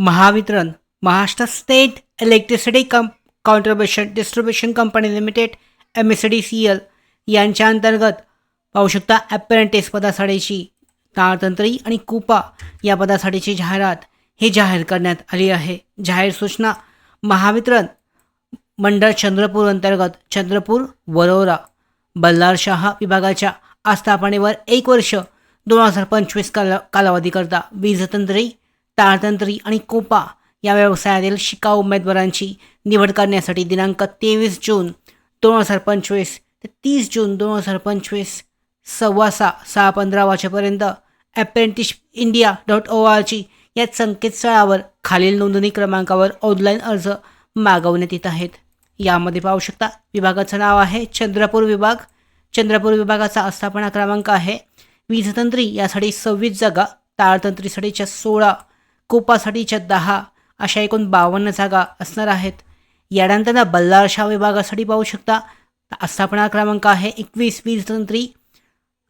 Mahavitaran Maharashtra state electricity कं contribution distribution company limited M S E D C यांच्या अंतर्गत पाहू शकता ॲप्रेंटिस पदासाठीची ताळतंत्री आणि कुपा या पदासाठीची जाहिरात हे जाहीर करण्यात आली आहे. जाहीर सूचना महावितरण मंडळ चंद्रपूर अंतर्गत चंद्रपूर वरोरा बल्लारशाह विभागाच्या आस्थापनेवर एक वर्ष दोन हजार पंचवीस काला कालावधीकरता वीजतंत्री ताळतंत्री आणि कोपा या व्यवसायातील शिकाऊ उमेदवारांची निवड करण्यासाठी दिनांक तेवीस जून दोन हजार पंचवीस ते तीस जून दोन हजार पंचवीस सव्वा सहा सहा पंधरा वाजेपर्यंत apprentice India dot O R G या संकेतस्थळावर खालील नोंदणी क्रमांकावर ऑनलाईन अर्ज मागवण्यात येत आहेत. यामध्ये पाहू शकता विभागाचं नाव आहे चंद्रपूर विभाग. चंद्रपूर विभागाचा आस्थापना क्रमांक आहे वीजतंत्री यासाठी सव्वीस जागा ताळतंत्रीसाठीच्या सोळा कोपासाठीच्या दहा अशा एकूण बावन्न जागा असणार आहेत. यानंतर बल्लारशाह विभागासाठी पाहू शकता आस्थापना क्रमांक आहे एकवीस वीजतंत्री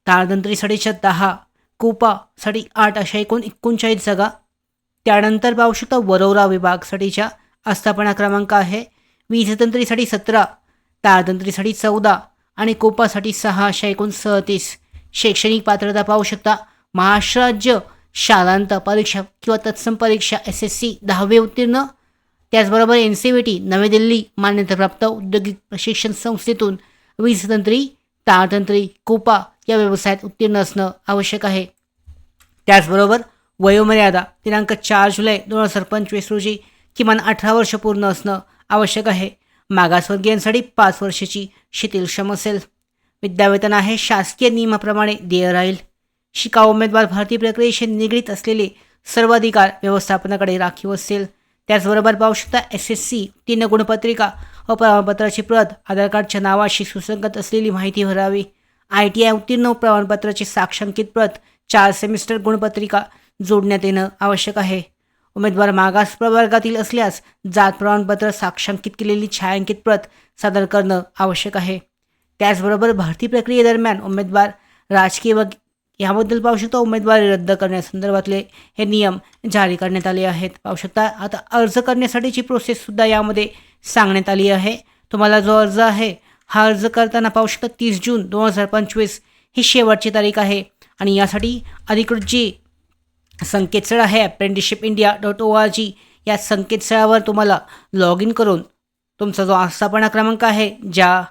ताळतंत्रीसाठीच्या दहा कोपासाठी आठ अशा एकूण एकोणचाळीस जागा. त्यानंतर पाहू शकता वरोरा विभागसाठीच्या आस्थापना क्रमांक आहे वीजतंत्रीसाठी सतरा ताळतंत्रीसाठी चौदा आणि कोपासाठी सहा अशा एकूण सहतीस शैक्षणिक पात्रता पाहू शकता महाराष्ट्र राज्य शालांत परीक्षा किंवा तत्सम परीक्षा एस एस सी दहावी उत्तीर्ण. त्याचबरोबर एन सी व्ही टी नवी दिल्ली मान्यताप्राप्त औद्योगिक प्रशिक्षण संस्थेतून वीजतंत्री ताळतंत्री कोपा या व्यवसायात उत्तीर्ण असणं आवश्यक आहे. त्याचबरोबर वयोमर्यादा दिनांक चार जुलै दोन हजार पंचवीस रोजी किमान अठरा वर्ष पूर्ण असणं आवश्यक आहे. मागासवर्गीयांसाठी पाच वर्षाची शिथिलक्षम असेल. विद्यावेतन आहे शासकीय नियमाप्रमाणे देय राहील. शिकाऊ उमेदवार भारतीय प्रक्रियेशी निगडीत असलेले सर्व अधिकार व्यवस्थापनाकडे राखीव असतील त्याचबरोबर पाहू शकता एस एस सी तीन गुणपत्रिका व प्रमाणपत्राची प्रत आधार कार्डच्या नावाशी सुसंगत असलेली माहिती भरावी. आय टी आय उत्तीर्ण प्रमाणपत्राची साक्षांकित प्रत चार सेमिस्टर गुणपत्रिका जोडण्यात येणं आवश्यक आहे. उमेदवार मागास प्रवर्गातील असल्यास जात प्रमाणपत्र साक्षांकित केलेली छायांकित प्रत सादर करणं आवश्यक आहे. त्याचबरोबर भरती प्रक्रियेदरम्यान उमेदवार राजकीय व याबद्दल पाहू शकता उमेदवारी रद्द करण्यासंदर्भातले हे नियम जारी करण्यात आले आहेत. पाहू शकता आता अर्ज करण्यासाठीची प्रोसेससुद्धा यामध्ये सांगण्यात आली आहे. तुम्हाला जो अर्ज आहे हा अर्ज करताना पाहू शकता तीस जून दोन हजार पंचवीस ही शेवटची तारीख आहे आणि यासाठी अधिकृत जी संकेतस्थळ आहे apprenticeship India dot O R G या संकेतस्थळावर तुम्हाला लॉग इन करून तुमचा जो आस्थापना क्रमांक आहे ज्या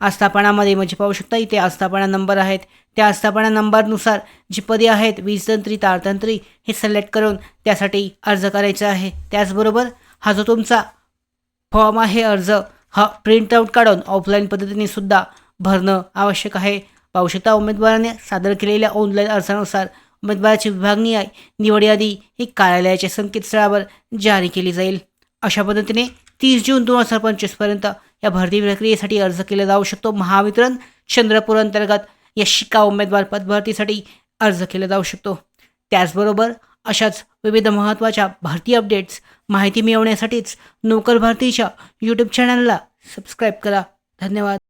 आस्थापनामध्ये म्हणजे पाहू शकता इथे आस्थापना नंबर आहेत. त्या आस्थापना नंबरनुसार जी पदे आहेत वीजतंत्री तारतंत्री हे सिलेक्ट करून त्यासाठी अर्ज करायचा आहे. त्याचबरोबर हा जो तुमचा फॉर्म आहे अर्ज हा प्रिंटआउट काढून ऑफलाईन पद्धतीने सुद्धा भरणं आवश्यक आहे. पाहू शकता उमेदवाराने सादर केलेल्या ऑनलाईन अर्जानुसार उमेदवाराची विभागणी निवड यादी ही कार्यालयाच्या संकेतस्थळावर जारी केली जाईल. अशा पद्धतीने तीस जून दोन हजार पंचवीसपर्यंत या भरती प्रक्रियेसाठी अर्ज केला जाऊ शकतो. महावितरण चंद्रपूर अंतर्गत या शिका उमेदवार पदभरतीसाठी अर्ज केला जाऊ शकतो. त्याचबरोबर अशाच विविध महत्त्वाच्या भरती अपडेट्स माहिती मिळवण्यासाठीच नोकर भारतीच्या यूट्यूब चॅनलला सबस्क्राईब करा. धन्यवाद.